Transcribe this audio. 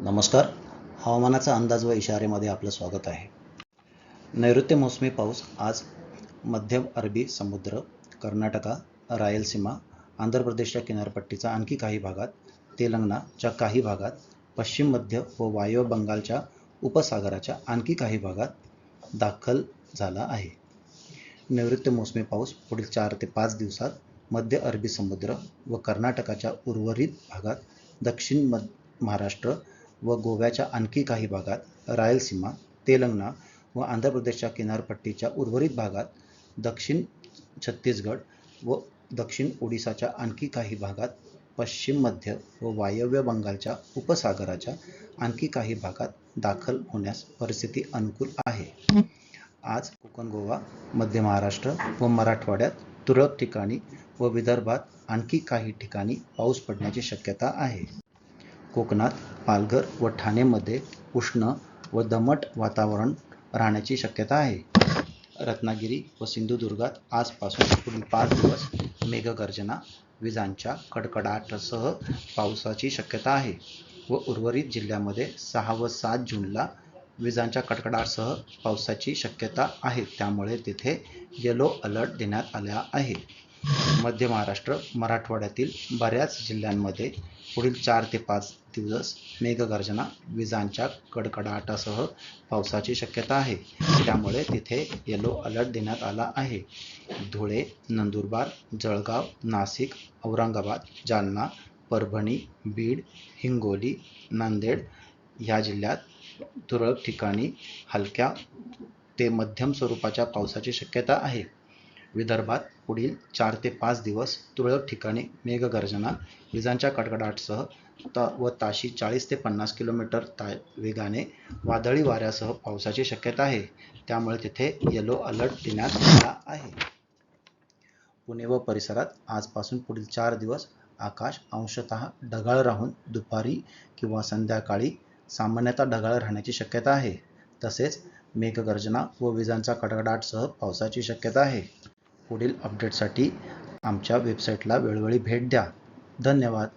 नमस्कार. हवामानाचा अंदाज व इशारेमध्ये आपलं स्वागत आहे. नैऋत्य मोसमी पाऊस आज मध्य अरबी समुद्र कर्नाटका रायलसीमा आंध्र प्रदेशच्या किनारपट्टीचा आणखी काही भागात तेलंगणाच्या काही भागात पश्चिम मध्य व वायव्य बंगालच्या उपसागराच्या आणखी काही भागात दाखल झाला आहे. नैऋत्य मोसमी पाऊस पुढील चार ते पाच दिवसात मध्य अरबी समुद्र व कर्नाटकाच्या उर्वरित भागात दक्षिण मध महाराष्ट्र व गोव्याच्या आणखी काही भागात रायलसीमा तेलंगणा व आंध्र प्रदेशच्या किनारपट्टीच्या उर्वरित भागात दक्षिण छत्तीसगड व दक्षिण ओडिसाच्या आणखी काही भागात पश्चिम मध्य व वायव्य बंगालच्या उपसागराच्या आणखी काही भागात दाखल होण्यास परिस्थिती अनुकूल आहे. आज कोकण गोवा मध्य महाराष्ट्र व मराठवाड्यात तुरळक ठिकाणी व विदर्भात आणखी काही ठिकाणी पाऊस पडण्याची शक्यता आहे. कोकणात पालघर व ठाणेमध्ये उष्ण व दमट वातावरण राहण्याची शक्यता आहे. रत्नागिरी व सिंधुदुर्गात आजपासून पुढील पाच दिवस मेघगर्जना विजांच्या कडकडाटासह पावसाची शक्यता आहे व उर्वरित जिल्ह्यामध्ये सहा व सात जूनला विजांच्या कडकडाटासह पावसाची शक्यता आहे. त्यामुळे तिथे येलो अलर्ट देण्यात आला आहे मध्य महाराष्ट्र मराठवाड्यातील बऱ्याच जिल्ह्यांमध्ये पुढील चार ते पाच दिवस मेघगर्जना विजांच्या कडकडाटासह पावसाची शक्यता आहे. त्यामुळे तिथे येलो अलर्ट देण्यात आला आहे. धुळे नंदुरबार जळगाव नाशिक औरंगाबाद जालना परभणी बीड हिंगोली नांदेड ह्या जिल्ह्यात तुरळक ठिकाणी हलक्या ते मध्यम स्वरूपाच्या पावसाची शक्यता आहे. विदर्भात पुढील चार ते पाच दिवस तुरळक ठिकाणी मेघगर्जना विजांच्या कडकडाटासह त व ताशी चाळीस ते पन्नास किलोमीटर ता वेगाने वादळी वाऱ्यासह पावसाची शक्यता आहे. त्यामुळे तिथे येलो अलर्ट देण्यात आला आहे. पुणे व परिसरात आजपासून पुढील चार दिवस आकाश अंशतः ढगाळ राहून दुपारी किंवा संध्याकाळी सामान्यतः ढगाळ राहण्याची शक्यता आहे. तसेच मेघगर्जना व विजांचा कडकडाटसह पावसाची शक्यता आहे. पुढील अपडेटसाठी आमच्या वेबसाईटला वेळोवेळी भेट द्या. धन्यवाद.